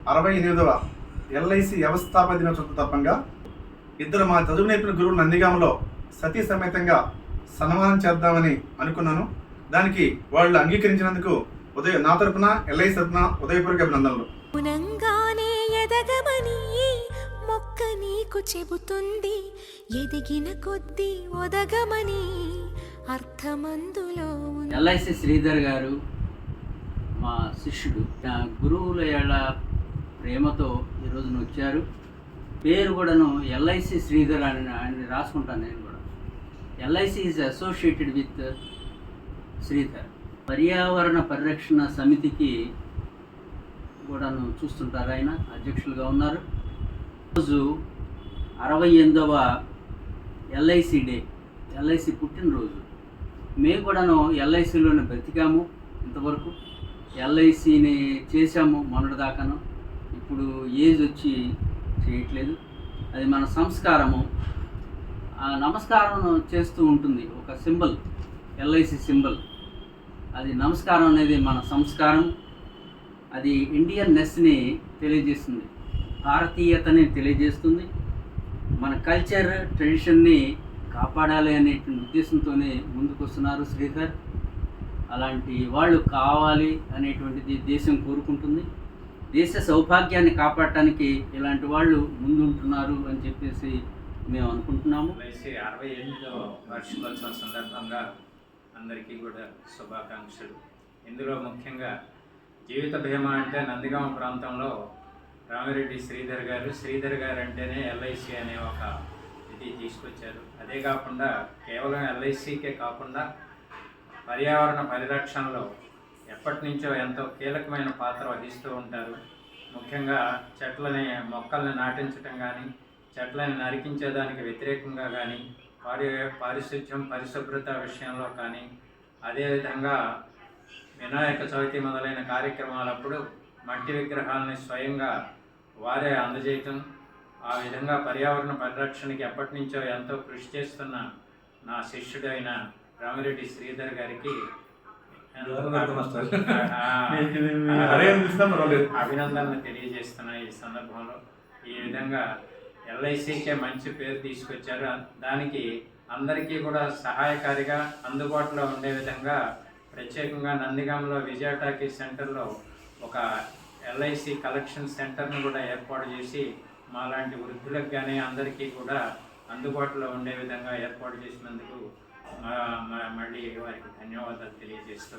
అరవై ఎనిమిదవ ఎల్ఐసి వ్యవస్థాపక దినోత్సవ సందర్భంగా ఇద్దరు మా చదువు నేర్పిన గురువులు నందిగామలో సతీ సమేతంగా సన్మానం చేద్దామని అనుకున్నాను. దానికి వాళ్ళు అంగీకరించినందుకు ఉదయ నా తరపున ఎల్ఐసి తరపున ఉదయపూర్వక అభినందనలు. గుణంగానే ఎదగమని మొక్క నీకు చెబుతుంది ఎదిగిన కొద్దీ ఒదగమని అర్థమందులో ఎల్ఐసి శ్రీధర్ గారు మా శిష్యుడు నా గురువుల ఏళ్ళ ప్రేమతో ఈరోజు వచ్చారు. పేరు కూడాను ఎల్ఐసి శ్రీధర్ అని ఆయన రాసుకుంటాను నేను కూడా. LIC is associated with Sridhar. పర్యావరణ పరిరక్షణ సమితికి కూడాను చూస్తుంటారు ఆయన అధ్యక్షులుగా ఉన్నారు. రోజు అరవై ఎనిమిదవ ఎల్ఐసి డే ఎల్ఐసి పుట్టినరోజు. మేము కూడాను ఎల్ఐసిలోనే బ్రతికాము ఇంతవరకు. ఎల్ఐసిని చేశాము మొన్నటిదాకాను. ఇప్పుడు ఏజ్ వచ్చి చేయట్లేదు. అది మన సంస్కారము. ఆ నమస్కారం చేస్తూ ఉంటుంది. ఒక సింబల్ ఎల్ఐసి సింబల్. అది నమస్కారం అనేది మన సంస్కారం. అది ఇండియన్ నెస్ని తెలియజేస్తుంది. భారతీయతని తెలియజేస్తుంది. మన కల్చర్ ట్రెడిషన్ని కాపాడాలి అనేటువంటి ఉద్దేశంతోనే ముందుకొస్తున్నారు శ్రీధర్. అలాంటి వాళ్ళు కావాలి అనేటువంటిది దేశం కోరుకుంటుంది. దేశ సౌభాగ్యాన్ని కాపాడటానికి ఇలాంటి వాళ్ళు ముందుంటున్నారు అని చెప్పేసి మేము అనుకుంటున్నాము. ఎల్ఐసి అరవై ఎనిమిదవ వార్షికోత్సవం సందర్భంగా అందరికీ కూడా శుభాకాంక్షలు. ఇందులో ముఖ్యంగా జీవిత బీమా అంటే నందిగామ ప్రాంతంలో రామిరెడ్డి శ్రీధర్ గారు. శ్రీధర్ గారు అంటేనే ఎల్ఐసి అనే ఒక ఇది తీసుకొచ్చారు. అదే కాకుండా కేవలం ఎల్ఐసికే కాకుండా పర్యావరణ పరిరక్షణలో ఎప్పటి నుంచో ఎంతో కీలకమైన పాత్ర వహిస్తూ ఉంటారు. ముఖ్యంగా చెట్లని మొక్కల్ని నాటించటం కానీ చెట్లని నరికించేదానికి వ్యతిరేకంగా కానీ పారి పారిశుధ్యం పరిశుభ్రత విషయంలో కానీ అదేవిధంగా వినాయక చవితి మొదలైన కార్యక్రమాలప్పుడు మట్టి విగ్రహాలని స్వయంగా వారే అందజేయటం ఆ విధంగా పర్యావరణ పరిరక్షణకి ఎప్పటి నుంచో ఎంతో కృషి చేస్తున్న నా శిష్యుడైన రామిరెడ్డి శ్రీధర్ గారికి అభినందనలు తెలియజేస్తున్నా ఈ సందర్భంలో ఈ విధంగా ఎల్ఐసికే మంచి పేరు తీసుకొచ్చారు. దానికి అందరికీ కూడా సహాయకారిగా అందుబాటులో ఉండే విధంగా ప్రత్యేకంగా నందిగాంలో విజయ టాకీ సెంటర్లో ఒక ఎల్ఐసి కలెక్షన్ సెంటర్ను కూడా ఏర్పాటు చేసి మాలాంటి వృద్ధులకు కానీ అందరికీ కూడా అందుబాటులో ఉండే విధంగా ఏర్పాటు చేసినందుకు మళ్ళీ వారికి ధన్యవాదాలు తెలియజేస్తూ